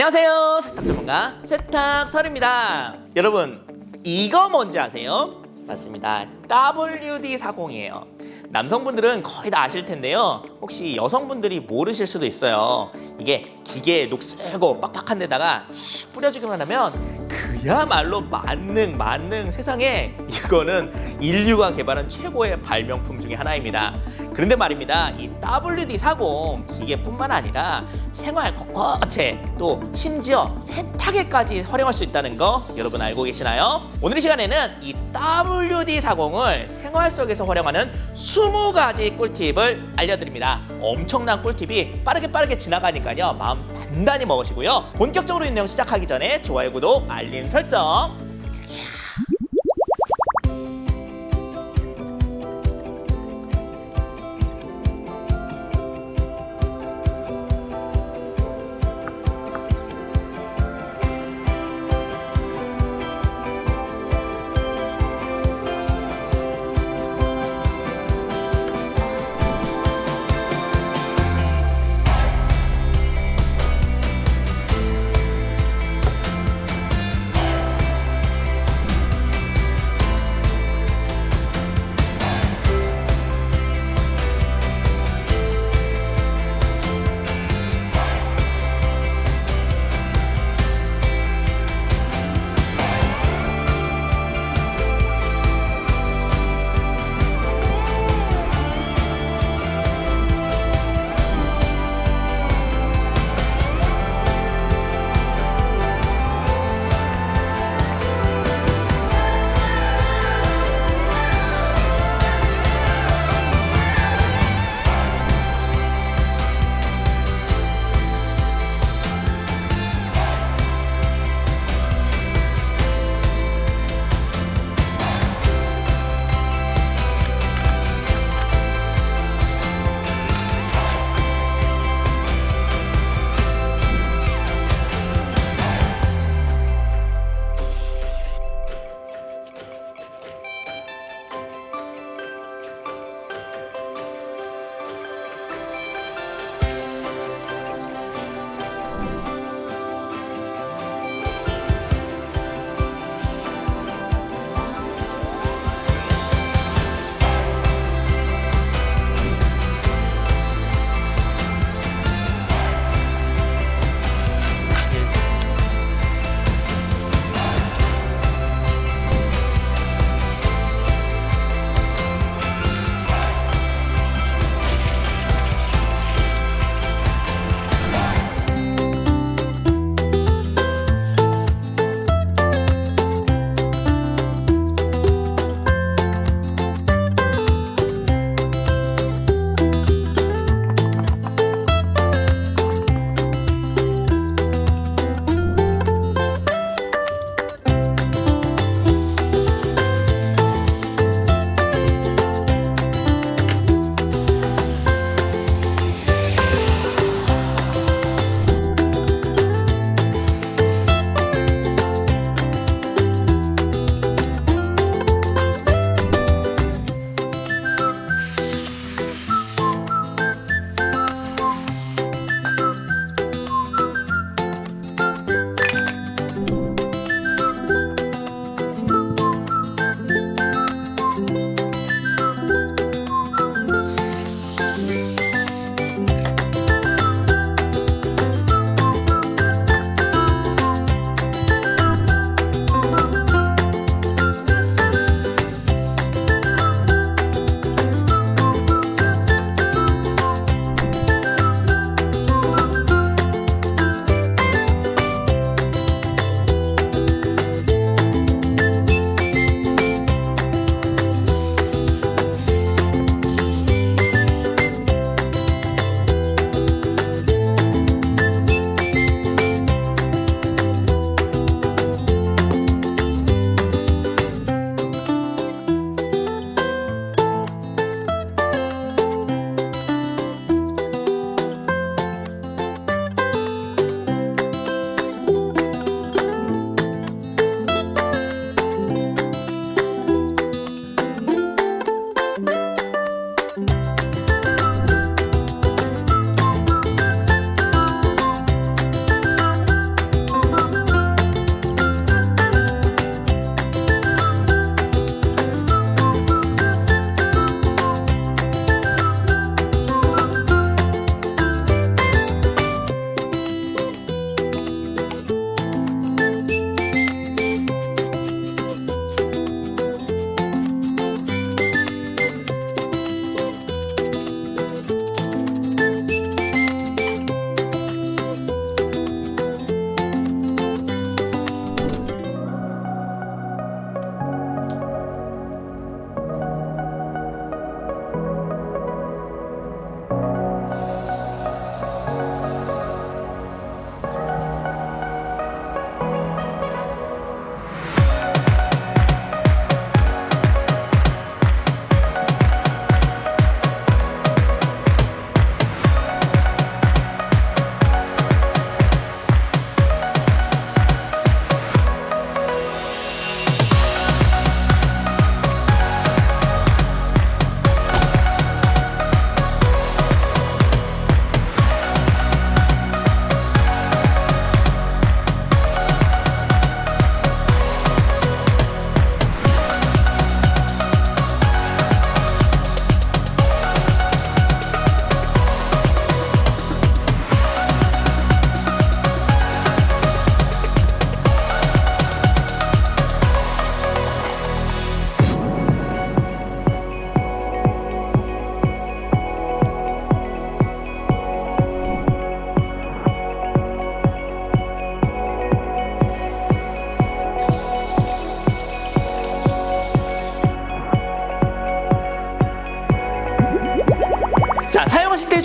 안녕하세요. 세탁 전문가 세탁설입니다. 여러분, 이거 뭔지 아세요? 맞습니다. WD-40이에요. 남성분들은 거의 다 아실 텐데요. 혹시 여성분들이 모르실 수도 있어요. 이게 기계에 녹슬고 빡빡한 데다가 씩 뿌려주기만 하면 그야말로 만능 만능 세상에 이거는 인류가 개발한 최고의 발명품 중에 하나입니다. 그런데 말입니다. 이 WD-40 기계뿐만 아니라 생활 곳곳에 또 심지어 세탁에까지 활용할 수 있다는 거 여러분 알고 계시나요? 오늘 이 시간에는 이 WD-40을 생활 속에서 활용하는 20가지 꿀팁을 알려드립니다. 엄청난 꿀팁이 빠르게 빠르게 지나가니까요. 마음 단단히 먹으시고요. 본격적으로 이 내용 시작하기 전에 좋아요, 구독, 알림 설정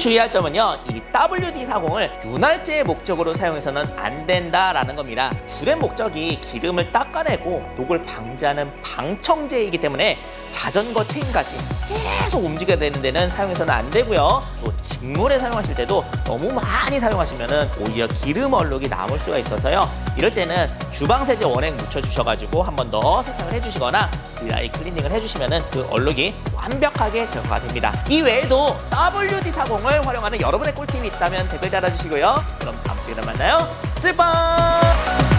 주의할 점은요. 이 WD-40을 윤활제 목적으로 사용해서는 안 된다라는 겁니다. 주된 목적이 기름을 닦아내고 녹을 방지하는 방청제이기 때문에 자전거 체인까지 계속 움직여야 되는 데는 사용해서는 안 되고요. 또 직물에 사용하실 때도 너무 많이 사용하시면은 오히려 기름 얼룩이 남을 수가 있어서요. 이럴 때는 주방 세제 원액 묻혀주셔가지고 한 번 더 세탁을 해주시거나 드라이 클리닝을 해주시면은 그 얼룩이 완벽하게 제거가 됩니다. 이 외에도 WD-40을 활용하는 여러분의 꿀팁이 있다면 댓글 달아주시고요. 그럼 다음 시간에 만나요. 찔빵!